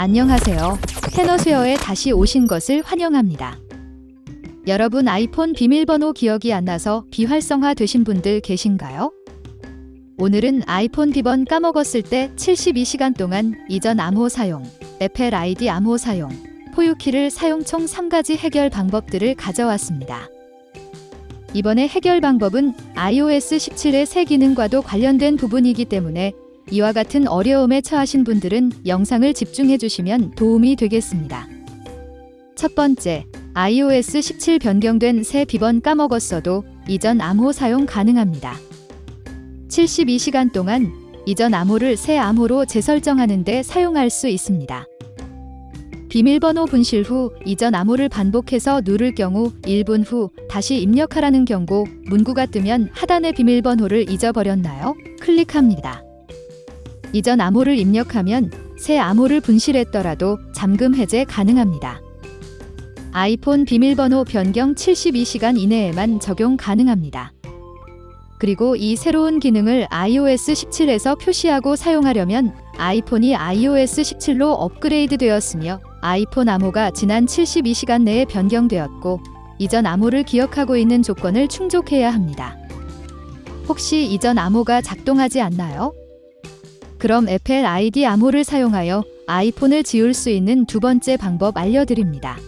안녕하세요. 테너스웨어에 다시 오신 것을 환영합니다. 여러분 아이폰 비밀번호 기억이 안 나서 비활성화 되신 분들 계신가요? 오늘은 아이폰 비번 까먹었을 때 72시간 동안 이전 암호 사용, 애플 아이디 암호 사용, 포유키를 사용 총 3가지 해결 방법들을 가져왔습니다. 이번에 해결 방법은 iOS 17의 새 기능과도 관련된 부분이기 때문에 이와 같은 어려움에 처하신 분들은 영상을 집중해 주시면 도움이 되겠습니다. 첫 번째, iOS 17 변경된 새 비번 까먹었어도 이전 암호 사용 가능합니다. 72시간 동안 이전 암호를 새 암호로 재설정하는 데 사용할 수 있습니다. 비밀번호 분실 후 이전 암호를 반복해서 누를 경우 1분 후 다시 입력하라는 경고 문구가 뜨면 하단의 비밀번호를 잊어버렸나요? 클릭합니다. 이전 암호를 입력하면 새 암호를 분실했더라도 잠금 해제 가능합니다. 아이폰 비밀번호 변경 72시간 이내에만 적용 가능합니다. 그리고 이 새로운 기능을 iOS 17에서 표시하고 사용하려면 아이폰이 iOS 17로 업그레이드 되었으며 아이폰 암호가 지난 72시간 내에 변경되었고 이전 암호를 기억하고 있는 조건을 충족해야 합니다. 혹시 이전 암호가 작동하지 않나요? 그럼 애플 아이디 암호를 사용하여 아이폰을 지울 수 있는 두 번째 방법 알려드립니다.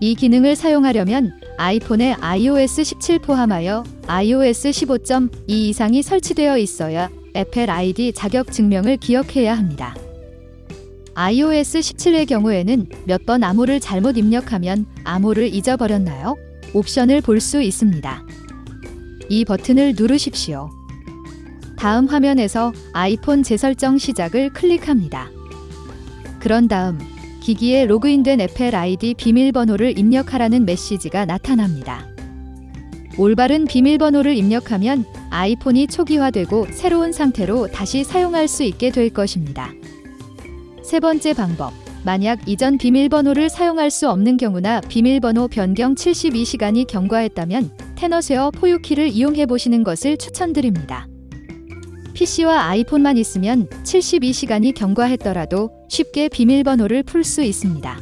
이 기능을 사용하려면 아이폰에 iOS 17 포함하여 iOS 15.2 이상이 설치되어 있어야 애플 아이디 자격 증명을 기억해야 합니다. iOS 17의 경우에는 몇 번 암호를 잘못 입력하면 암호를 잊어버렸나요? 옵션을 볼 수 있습니다. 이 버튼을 누르십시오. 다음 화면에서 아이폰 재설정 시작을 클릭합니다. 그런 다음 기기에 로그인된 애플 아이디 비밀번호를 입력하라는 메시지가 나타납니다. 올바른 비밀번호를 입력하면 아이폰이 초기화되고 새로운 상태로 다시 사용할 수 있게 될 것입니다. 세 번째 방법. 만약 이전 비밀번호를 사용할 수 없는 경우나 비밀번호 변경 72시간이 경과했다면 테너스웨어 포유키를 이용해 보시는 것을 추천드립니다. PC와 아이폰만 있으면 72시간이 경과했더라도 쉽게 비밀번호를 풀 수 있습니다.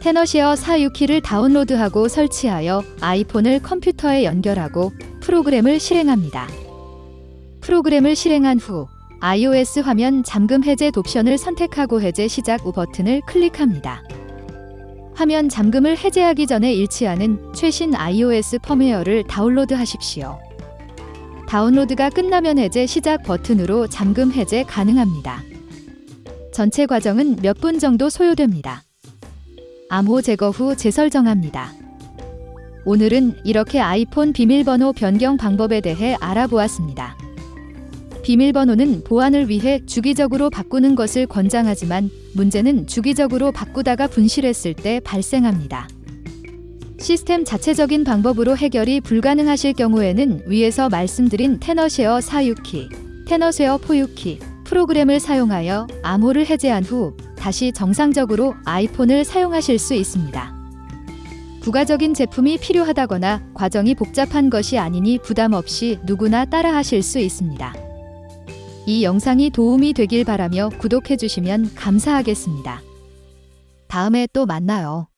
테너시어 4유키를 다운로드하고 설치하여 아이폰을 컴퓨터에 연결하고 프로그램을 실행합니다. 프로그램을 실행한 후 iOS 화면 잠금 해제 옵션을 선택하고 해제 시작 후 버튼을 클릭합니다. 화면 잠금을 해제하기 전에 일치하는 최신 iOS 펌웨어를 다운로드 하십시오. 다운로드가 끝나면 해제 시작 버튼으로 잠금 해제 가능합니다. 전체 과정은 몇 분 정도 소요됩니다. 암호 제거 후 재설정합니다. 오늘은 이렇게 아이폰 비밀번호 변경 방법에 대해 알아보았습니다. 비밀번호는 보안을 위해 주기적으로 바꾸는 것을 권장하지만 문제는 주기적으로 바꾸다가 분실했을 때 발생합니다. 시스템 자체적인 방법으로 해결이 불가능하실 경우에는 위에서 말씀드린 테너쉐어 4유키, 테너쉐어 포유키 프로그램을 사용하여 암호를 해제한 후 다시 정상적으로 아이폰을 사용하실 수 있습니다. 부가적인 제품이 필요하다거나 과정이 복잡한 것이 아니니 부담 없이 누구나 따라하실 수 있습니다. 이 영상이 도움이 되길 바라며 구독해 주시면 감사하겠습니다. 다음에 또 만나요.